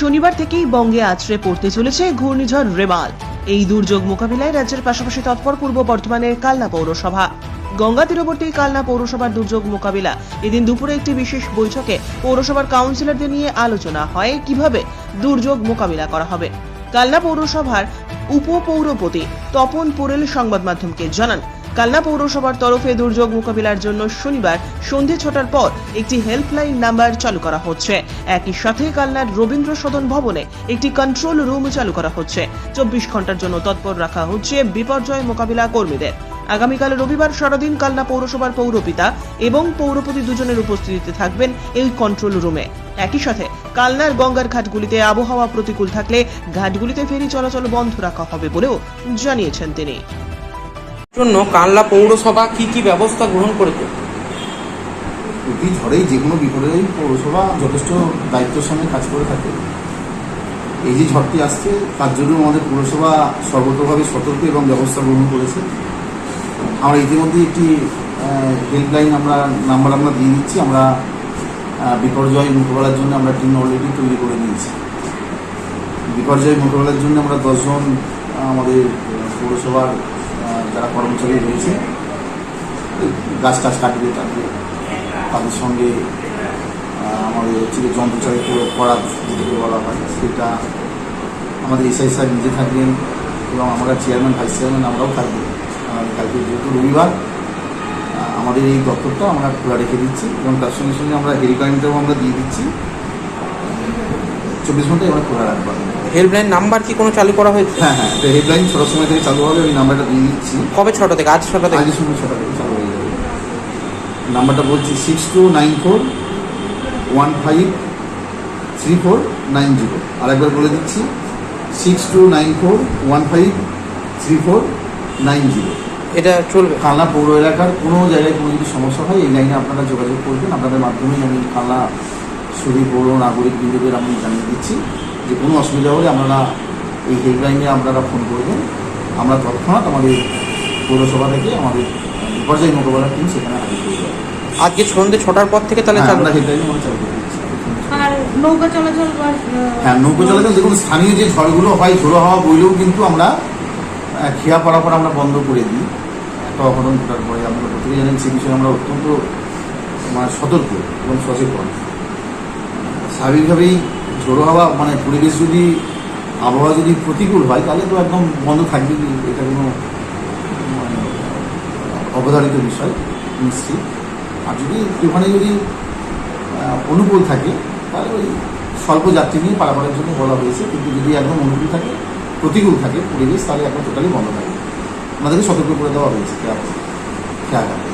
শনিবার থেকেই বঙ্গে আছড়ে পড়তে চলেছে ঘূর্ণিঝড় রেমাল। এই দুর্যোগ মোকাবিলায় রাজ্যের পাশাপাশি তৎপর পূর্ব বর্ধমানের কালনা পৌরসভা। গঙ্গা তীরবর্তী কালনা পৌরসভার দুর্যোগ মোকাবিলা। এদিন দুপুরে একটি বিশেষ বৈঠকে পৌরসভার কাউন্সিলরদের নিয়ে আলোচনা হয় কীভাবে দুর্যোগ মোকাবিলা করা হবে। কালনা পৌরসভার উপপৌরপতি তপন পোরেল সংবাদ মাধ্যমকে জানান কালনা পৌরসভার তরফে দুর্যোগ মোকাবিলার জন্য শনিবার সন্ধে ছটার পর একটি হেল্পলাইন নাম্বার চালু করা হচ্ছে। একই সাথে কালনার রবীন্দ্র সদন ভবনে একটি কন্ট্রোল রুম চালু করা হচ্ছে। চব্বিশ ঘণ্টার জন্য তৎপর রাখা হচ্ছে বিপর্যয় মোকাবিলা কর্মীদের। আগামীকাল রবিবার সারাদিন কালনা পৌরসভার পৌরপিতা এবং পৌরপতি দুজনের উপস্থিতিতে থাকবেন এই কন্ট্রোল রুমে একই সাথে কালনার গঙ্গার ঘাটগুলিতে আবহাওয়া প্রতিকূল থাকলে ঘাটগুলিতে ফেরি চলাচল বন্ধ রাখা হবে বলেও জানিয়েছেন তিনি। জন্য কানলা পৌরসভা কি কি ব্যবস্থা গ্রহণ করেছে? প্রতি ঝড়েই যে কোনো বিপদেই পৌরসভা যথেষ্ট দায়িত্বের সঙ্গে কাজ করে থাকে। এই যে ঝড়টি আসছে, তার জন্য আমাদের পৌরসভা সর্বতভাবে সতর্ক এবং ব্যবস্থা গ্রহণ করেছে। আমরা ইতিমধ্যে একটি হেল্পলাইন আমরা নাম্বার আমরা দিয়ে দিচ্ছি। আমরা বিপর্যয় মোকাবেলার জন্য আমরা টিম অলরেডি তৈরি করে নিয়েছি। বিপর্যয় মোকাবেলার জন্য আমরা দশজন, আমাদের পৌরসভার যারা কর্মচারী রয়েছে। গাছ টাছ কাটবে তাকে তাদের সঙ্গে আমাদের হচ্ছে যে যন্ত্রচালিত করা যেটাকে বলা হয়, সেটা আমাদের এসআই স্যার নিজে থাকবেন এবং আমরা চেয়ারম্যান ভাইস চেয়ারম্যান আমরাও থাকব। কালকে যেহেতু রবিবার আমাদের এই দপ্তরটা আমরা খোলা রেখে দিচ্ছি এবং তার সঙ্গে সঙ্গে আমরা হেল্পলাইনটাও আমরা দিয়ে দিচ্ছি। চব্বিশ ঘন্টায় আমরা খোলা রাখব। হেল্পলাইন নাম্বার কি কোনো চালু করা হয়েছে? হ্যাঁ হ্যাঁ তো হেল্পলাইন ছটার সময় থেকে চালু হবে ওই নাম্বারটা দিয়ে দিচ্ছি। কবে ছটা থেকে? আজ ছটা থেকে? আজকের সময় ছটা থেকে চালু হয়ে যাবে। নাম্বারটা বলছি six two nine four one five three four nine zero আরেকবার বলে দিচ্ছি six two nine four one five three four nine zero এটা চলবে? কালনা পৌর এলাকার কোনো জায়গায় কোনো যদি সমস্যা হয় এই লাইনে আপনারা যোগাযোগ করবেন। আপনাদের মাধ্যমেই আমি কালনা সুদী পৌর নাগরিক বিন্দুদের আমি জানিয়ে দিচ্ছি যে কোনো অসুবিধা হলে আপনারা এই হেল্পলাইনে আপনারা ফোন করবেন। আমরা তৎক্ষণাৎ আমাদের পৌরসভা থেকে আমাদের বিপর্যয় মোকাবেলার টিম সেখানে হাজির করে যাবে। আজকে সন্ধ্যে ছটার পর থেকে তাহলে হ্যাঁ, আমরা হেল্পলাইনে আমরা চালু করে দিচ্ছি নৌকা চলাচল হ্যাঁ নৌকো চলাচল দেখুন স্থানীয় যে ঝড়গুলো হয় ঝোড়ো হাওয়া বইলেও কিন্তু আমরা খেয়া পড়ার পর আমরা বন্ধ করে দিই। একটা অঘটন ঘটার পরে আপনারা প্রত্যেকে জানেন সে বিষয়ে আমরা অত্যন্ত মানে সতর্ক এবং সচেতন। স্বাভাবিকভাবেই ঝোড়ো হাওয়া মানে পরিবেশ যদি, আবহাওয়া যদি প্রতিকূল হয়, তাহলে তো একদম বন্ধ থাকবে, এটা কোনো মানে অবধারিত বিষয়, নিশ্চিত। আর যদি ওখানে যদি অনুকূল থাকে, তাহলে ওই স্বল্প যাত্রী নিয়ে পারাপারের জন্য বলা হয়েছে, কিন্তু যদি একদম অনুকূল থাকে, প্রতিকূল থাকে পরিবেশ, তাহলে একদম টোটালি বন্ধ থাকে আমাদেরকে সতর্ক করে দেওয়া হয়েছে খেয়া খেয়াঘাটে